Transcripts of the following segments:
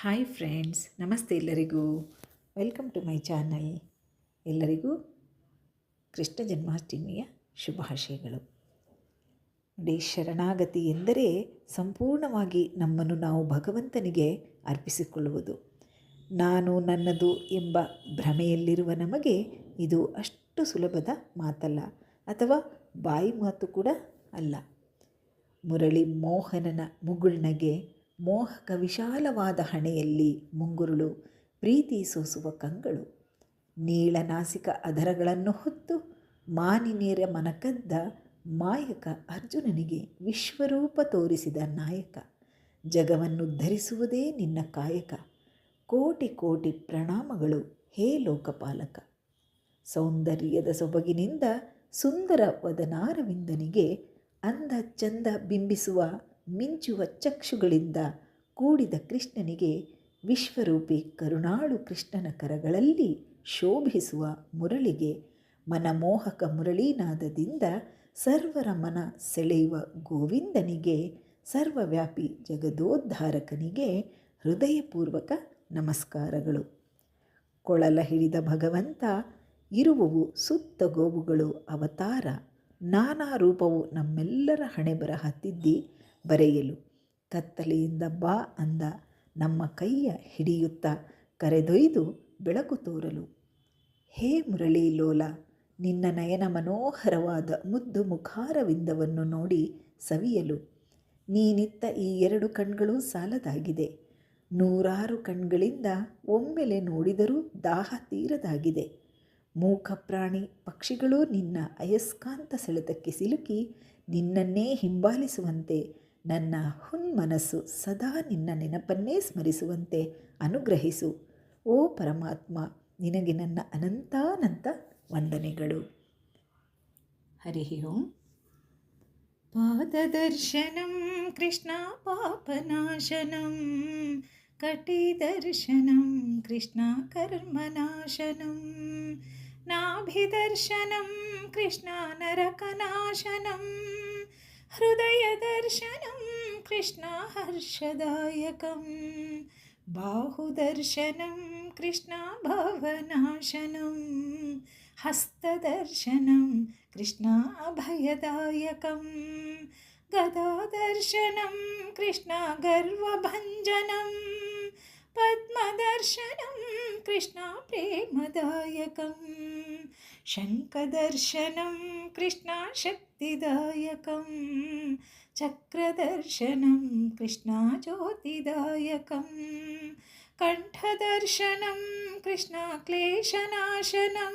Hi friends ನಮಸ್ತೆ ಎಲ್ಲರಿಗೂ. Welcome to my channel ಎಲ್ಲರಿಗೂ ಕೃಷ್ಣ ಜನ್ಮಾಷ್ಟಮಿಯ ಶುಭಾಶಯಗಳು. ನೋಡಿ, ಶರಣಾಗತಿ ಎಂದರೆ ಸಂಪೂರ್ಣವಾಗಿ ನಮ್ಮನ್ನು ನಾವು ಭಗವಂತನಿಗೆ ಅರ್ಪಿಸಿಕೊಳ್ಳುವುದು. ನಾನು ನನ್ನದು ಎಂಬ ಭ್ರಮೆಯಲ್ಲಿರುವ ನಮಗೆ ಇದು ಅಷ್ಟು ಸುಲಭದ ಮಾತಲ್ಲ, ಅಥವಾ ಬಾಯಿ ಮಾತು ಕೂಡ ಅಲ್ಲ. ಮುರಳಿ ಮೋಹನನ ಮುಗುಳ್ನಗೆ ಮೋಹಕ ವಿಶಾಲವಾದ ಹಣೆಯಲ್ಲಿ ಮುಂಗುರುಳು ಪ್ರೀತಿ ಸೋಸುವ ಕಂಗಳು. ನೀಳನಾಸಿಕ ಅದರಗಳನ್ನು ಹೊತ್ತು ಮಾನಿನೇರ ಮನಕದ್ದ ಮಾಯಕ ಅರ್ಜುನನಿಗೆ ವಿಶ್ವರೂಪ ತೋರಿಸಿದ ನಾಯಕ. ಜಗವನ್ನು ಧರಿಸುವುದೇ ನಿನ್ನ ಕಾಯಕ. ಕೋಟಿ ಕೋಟಿ ಪ್ರಣಾಮಗಳು ಹೇ ಲೋಕಪಾಲಕ. ಸೌಂದರ್ಯದ ಸೊಬಗಿನಿಂದ ಸುಂದರ ವದನಾರವಿಂದನಿಗೆ ಅಂದ ಚಂದ ಬಿಂಬಿಸುವ ಮಿಂಚುವ ಚಕ್ಷುಗಳಿಂದ ಕೂಡಿದ ಕೃಷ್ಣನಿಗೆ ವಿಶ್ವರೂಪಿ ಕರುಣಾಳು ಕೃಷ್ಣನ ಕರಗಳಲ್ಲಿ ಶೋಭಿಸುವ ಮುರಳಿಗೆ ಮನಮೋಹಕ ಮುರಳೀನಾದದಿಂದ ಸರ್ವರ ಮನ ಸೆಳೆಯುವ ಗೋವಿಂದನಿಗೆ, ಸರ್ವವ್ಯಾಪಿ ಜಗದೋದ್ಧಾರಕನಿಗೆ ಹೃದಯಪೂರ್ವಕ ನಮಸ್ಕಾರಗಳು. ಕೊಳಲ ಹಿಡಿದ ಭಗವಂತ, ಇರುವವು ಸುತ್ತ ಗೋವುಗಳು ಅವತಾರ. ನಾನಾ ರೂಪವು ನಮ್ಮೆಲ್ಲರ ಹಣೆಬರಹ ತಿದ್ದಿ ಬರೆಯಲು. ಕತ್ತಲೆಯಿಂದ ಬಾ ಅಂದ ನಮ್ಮ ಕೈಯ ಹಿಡಿಯುತ್ತಾ ಕರೆದೊಯ್ದು ಬೆಳಕು ತೋರಲು. ಹೇ ಮುರಳಿ ಲೋಲ, ನಿನ್ನ ನಯನ ಮನೋಹರವಾದ ಮುದ್ದು ಮುಖಾರವಿಂದವನ್ನು ನೋಡಿ ಸವಿಯಲು. ನೀನಿತ್ತ ಈ ಎರಡು ಕಣ್ಗಳು ಸಾಲದಾಗಿದೆ. ನೂರಾರು ಕಣ್ಗಳಿಂದ ಒಮ್ಮೆಲೆ ನೋಡಿದರೂ ದಾಹ ತೀರದಾಗಿದೆ. ಮೂಕ ಪ್ರಾಣಿ ಪಕ್ಷಿಗಳು ನಿನ್ನ ಅಯಸ್ಕಾಂತ ಸೆಳೆತಕ್ಕೆ ಸಿಲುಕಿ ನಿನ್ನನ್ನೇ ಹಿಂಬಾಲಿಸುವಂತೆ ನನ್ನ ಹುನ್ಮನಸ್ಸು ಸದಾ ನಿನ್ನ ನೆನಪನ್ನೇ ಸ್ಮರಿಸುವಂತೆ ಅನುಗ್ರಹಿಸು ಓ ಪರಮಾತ್ಮ ನಿನಗೆ ನನ್ನ ಅನಂತಾನಂತ ವಂದನೆಗಳು ಹರಿ ಓಂ पाददर्शनं कृष्णा पापनाशनं कटिदर्शनं कृष्णा कर्मनाशनं नाभिदर्शनं कृष्णा नरकनाशनं हृदयदर्शनं कृष्णाहर्षदायकं बाहुदर्शनं कृष्णाभवनाशनं हस्तदर्शनं कृष्णाभयदायकं गदादर्शनं कृष्णागर्वभञ्जनं पद्मदर्शनं कृष्णाप्रेमदायकम् शङ्खदर्शनं कृष्णाशक्तिदायकं चक्रदर्शनं कृष्णाज्योतिदायकं कण्ठदर्शनं कृष्णाक्लेशनाशनं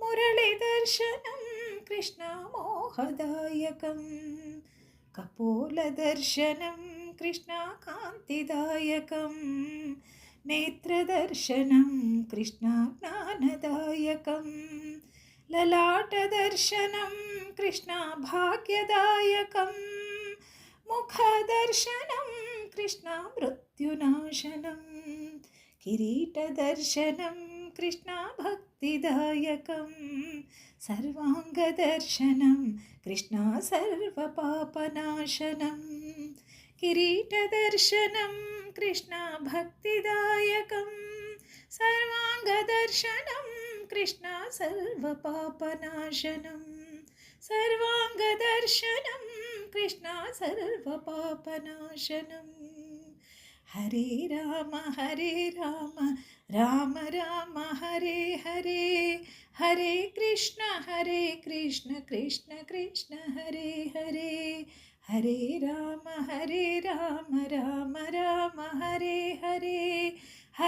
मुरळिदर्शनं कृष्णामोहदायकं कपोलदर्शनं कृष्णाकान्तिदायकं नेत्रदर्शनं कृष्णाज्ञा జ్ఞానదాయకం. లలాటదర్శనం కృష్ణాభాగ్యదాయకం. ముఖదర్శనం కృష్ణ మృత్యునాశనం కిరీటదర్శనం కృష్ణ భక్తిదాయకం సర్వాంగదర్శనం కృష్ణ సర్వపాపనాశనం కిరీటదర్శనం కృష్ణ భక్తిదాయకం സർവാംഗദർശനം കൃഷ്ണ സർവപാപനാശനം. സർവാംഗദർശനം കൃഷ്ണ സർവപാപനാശനം. ഹരേ രാമ ഹരേ രാമ രാമ രാമ ഹരേ ഹരേ. ഹരേ കൃഷ്ണ ഹരേ കൃഷ്ണ കൃഷ്ണ കൃഷ്ണ ഹരേ ഹരേ. ഹരേ രാമ ഹരേ രാമ രാമ രാമ ഹരേ ഹരേ.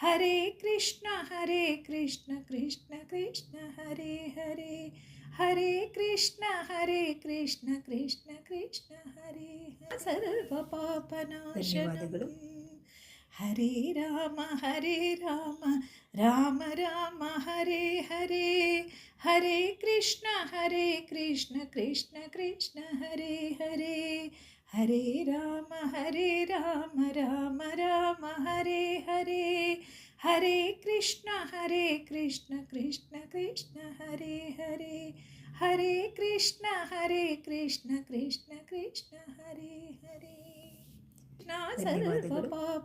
हरे कृष्ण हरे कृष्ण कृष्ण कृष्ण हरे हरे। हरे कृष्ण हरे कृष्ण कृष्ण कृष्ण हरे सर्वपापनाशनम्। हरे राम हरे राम। राम राम हरे हरे। हरे कृष्ण हरे कृष्ण कृष्ण कृष्ण हरे हरे। हरे राम हरे राम राम राम हरे हरे। हरे कृष्ण हरे कृष्ण कृष्ण कृष्ण हरे हरे। हरे कृष्ण हरे कृष्ण कृष्ण कृष्ण हरे हरे। कृष्णा सर्वपापनाशनम्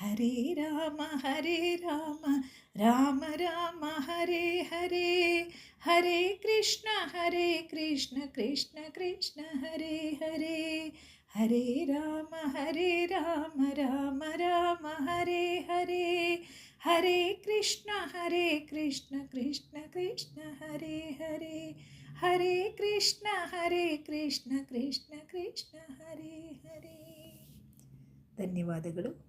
हरे राम हरे राम राम राम हरे हरे। हरे कृष्ण हरे कृष्ण कृष्ण कृष्ण हरे हरे। ಹರೇ ರಾಮ ಹರೇ ರಾಮ ರಾಮ ರಾಮ, ಹರೇ ಹರೇ. ಹರೇ ಕೃಷ್ಣ ಹರೇ ಕೃಷ್ಣ ಕೃಷ್ಣ ಕೃಷ್ಣ, ಹರೇ ಹರೇ. ಹರೇ ಕೃಷ್ಣ ಹರೇ ಕೃಷ್ಣ ಕೃಷ್ಣ ಕೃಷ್ಣ, ಹರೇ ಹರೇ. ಧನ್ಯವಾದಗಳು.